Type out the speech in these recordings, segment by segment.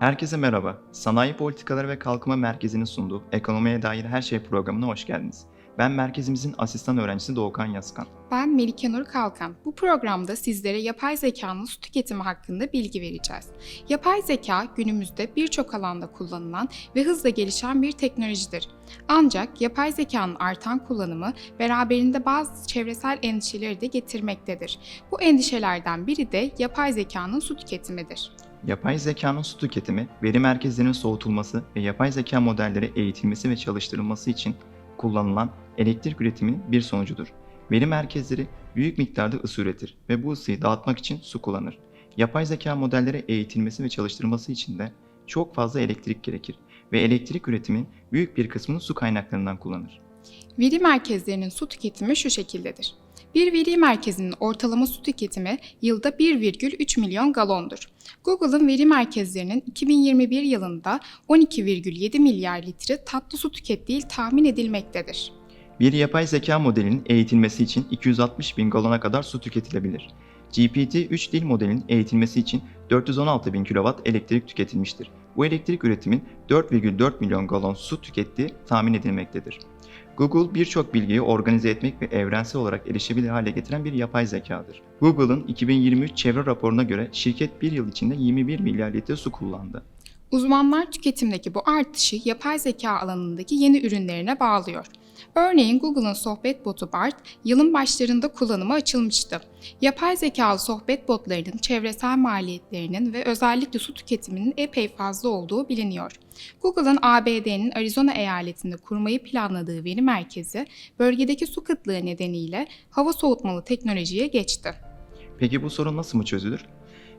Herkese merhaba. Sanayi Politikaları ve Kalkınma Merkezi'nin sunduğu Ekonomiye Dair Her Şey programına hoş geldiniz. Ben merkezimizin asistan öğrencisi Doğukan Yazkan. Ben Melike Nur Kalkan. Bu programda sizlere yapay zekanın su tüketimi hakkında bilgi vereceğiz. Yapay zeka günümüzde birçok alanda kullanılan ve hızla gelişen bir teknolojidir. Ancak yapay zekanın artan kullanımı beraberinde bazı çevresel endişeleri de getirmektedir. Bu endişelerden biri de yapay zekanın su tüketimidir. Yapay zekanın su tüketimi, veri merkezlerinin soğutulması ve yapay zeka modelleri eğitilmesi ve çalıştırılması için kullanılan elektrik üretiminin bir sonucudur. Veri merkezleri büyük miktarda ısı üretir ve bu ısıyı dağıtmak için su kullanır. Yapay zeka modelleri eğitilmesi ve çalıştırılması için de çok fazla elektrik gerekir ve elektrik üretimin büyük bir kısmını su kaynaklarından kullanır. Veri merkezlerinin su tüketimi şu şekildedir. Bir veri merkezinin ortalama su tüketimi yılda 1,3 milyon galondur. Google'ın veri merkezlerinin 2021 yılında 12,7 milyar litre tatlı su tükettiği tahmin edilmektedir. Bir yapay zeka modelinin eğitilmesi için 260 bin galona kadar su tüketilebilir. GPT-3 dil modelinin eğitilmesi için 416 bin kilowatt elektrik tüketilmiştir. Bu elektrik üretimin 4,4 milyon galon su tükettiği tahmin edilmektedir. Google birçok bilgiyi organize etmek ve evrensel olarak erişebilir hale getiren bir yapay zekadır. Google'ın 2023 çevre raporuna göre şirket bir yıl içinde 21 milyar litre su kullandı. Uzmanlar tüketimdeki bu artışı yapay zeka alanındaki yeni ürünlerine bağlıyor. Örneğin Google'ın sohbet botu BART yılın başlarında kullanıma açılmıştı. Yapay zekalı sohbet botlarının çevresel maliyetlerinin ve özellikle su tüketiminin epey fazla olduğu biliniyor. Google'ın ABD'nin Arizona eyaletinde kurmayı planladığı veri merkezi, bölgedeki su kıtlığı nedeniyle hava soğutmalı teknolojiye geçti. Peki bu sorun nasıl mı çözülür?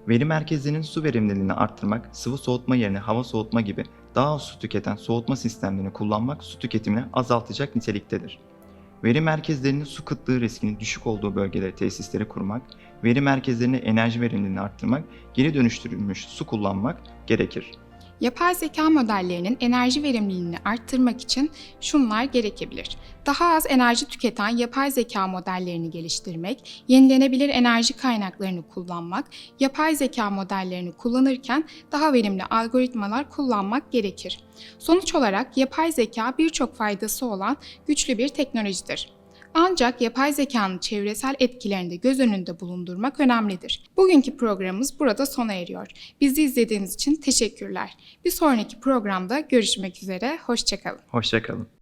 Veri merkezlerinin su verimliliğini arttırmak, sıvı soğutma yerine hava soğutma gibi daha az su tüketen soğutma sistemlerini kullanmak su tüketimini azaltacak niteliktedir. Veri merkezlerinin su kıtlığı riskinin düşük olduğu bölgelere tesisleri kurmak, veri merkezlerine enerji verimliliğini arttırmak, geri dönüştürülmüş su kullanmak gerekir. Yapay zeka modellerinin enerji verimliliğini arttırmak için şunlar gerekebilir. Daha az enerji tüketen yapay zeka modellerini geliştirmek, yenilenebilir enerji kaynaklarını kullanmak, yapay zeka modellerini kullanırken daha verimli algoritmalar kullanmak gerekir. Sonuç olarak yapay zeka birçok faydası olan güçlü bir teknolojidir. Ancak yapay zekanın çevresel etkilerini de göz önünde bulundurmak önemlidir. Bugünkü programımız burada sona eriyor. Bizi izlediğiniz için teşekkürler. Bir sonraki programda görüşmek üzere, hoşçakalın. Hoşçakalın.